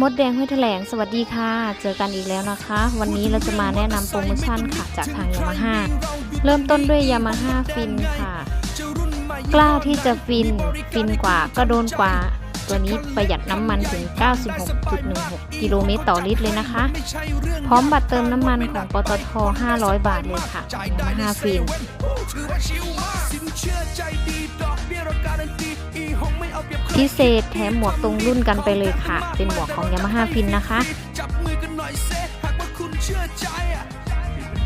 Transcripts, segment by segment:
มดแดงห้วยแถลงสวัสดีค่ะ เจอกันอีกแล้วนะคะ วันนี้เราจะมาแนะนำโปรโมชั่นค่ะจากทางยามาฮ่าเริ่มต้นด้วยยามาฮ่าฟินค่ะ กล้าที่จะฟิน ฟินกว่าก็โดนกว่า ตัวนี้ประหยัดน้ำมันถึง 96.16 กิโลเมตรต่อลิตรเลยนะคะ พร้อมบัตรเติมน้ำมันของปตท 500 บาทเลยค่ะยามาฮ่าฟิน พิเศษแถมหมวกตรงรุ่นกันไปเลยค่ะ เป็นหมวกของ Yamaha Fin นะคะ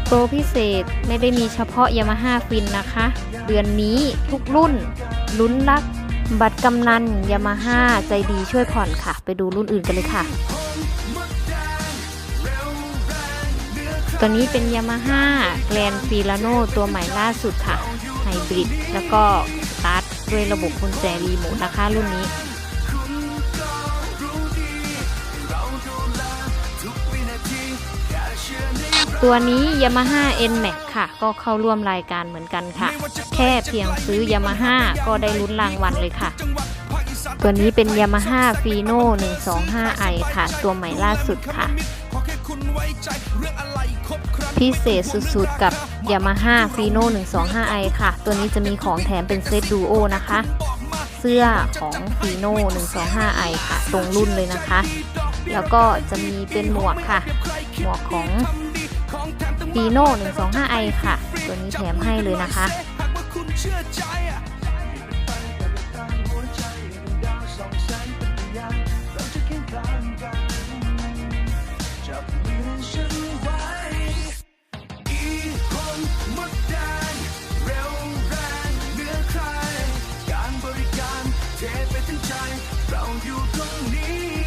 โปรพิเศษไม่ได้มีเฉพาะ Yamaha Fin นะคะ เดือนนี้ทุกรุ่นลุ้นรัก บัตรกำนัน Yamaha ใจดีช่วยผ่อนค่ะ ไปดูรุ่นอื่นกันเลยค่ะตัวนี้เป็น Yamaha Grand Filano ตัวใหม่ล่าสุดค่ะไฮบริดแล้วก็สตาร์ท ด้วยระบบกุญแจรีโมทนะคะรุ่นนี้ตัวนี้ Yamaha N Max ค่ะ ก็เข้าร่วมรายการเหมือนกันค่ะ แค่เพียงซื้อ Yamaha ก็ได้ลุ้นรางวัลเลยค่ะ ตัวนี้เป็น Yamaha Fino 125i ค่ะ ตัวใหม่ล่าสุดค่ะ พิเศษสุดๆ กับ Yamaha Fino 125i ค่ะ ตัวนี้จะมีของแถมเป็นเซตดูโอนะคะ เสื้อของ Fino 125i ค่ะ ตรงรุ่นเลยนะคะ แล้วก็จะมีเป็นหมวกค่ะ หมวกของ Fino 125i ค่ะ ตัวนี้แถมให้เลยนะคะ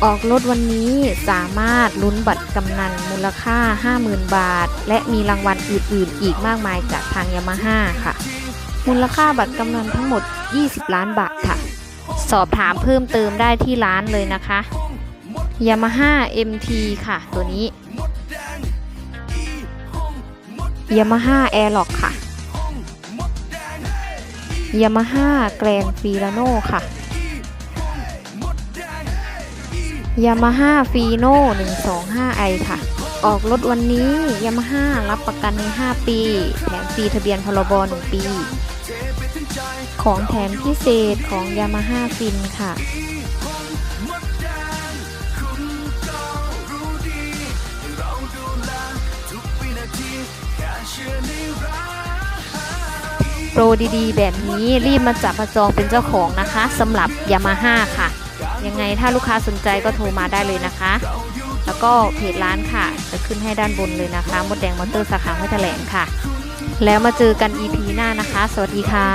ออกรถวันนี้สามารถลุ้นบัตรกำนันมูลค่า 50,000 บาท และมีรางวัลอื่นๆ อีกมากมายจากทางยามาฮ่าค่ะ มูลค่าบัตรกำนันทั้งหมด 20 ล้านบาทค่ะ สอบถามเพิ่มเติมได้ที่ร้านเลยนะคะยามาฮ่า MT ค่ะ ตัวนี้ยามาฮ่าแอร์ล็อกค่ะยามาฮ่าแกรนฟีลาโนค่ะ ยามาฮ่าฟีโน่ 125i ค่ะ ออกรถวันนี้ยามาฮ่ารับประกันใน5 ปี แถมฟรีทะเบียนพรบ1ปี ของแถมพิเศษของยามาฮ่าฟินค่ะโปรดีๆ แบบนี้รีบมาจับมาจองเป็นเจ้าของนะคะสำหรับยามาฮ่าค่ะ ยังไงถ้าลูกค้าสนใจก็โทรมาได้เลยนะคะ แล้วก็เพจร้านค่ะ จะขึ้นให้ด้านบนเลยนะคะ มดแดงมอเตอร์สาขาห้วยแถลงค่ะ แล้วมาเจอกัน EP หน้านะคะ สวัสดีค่ะ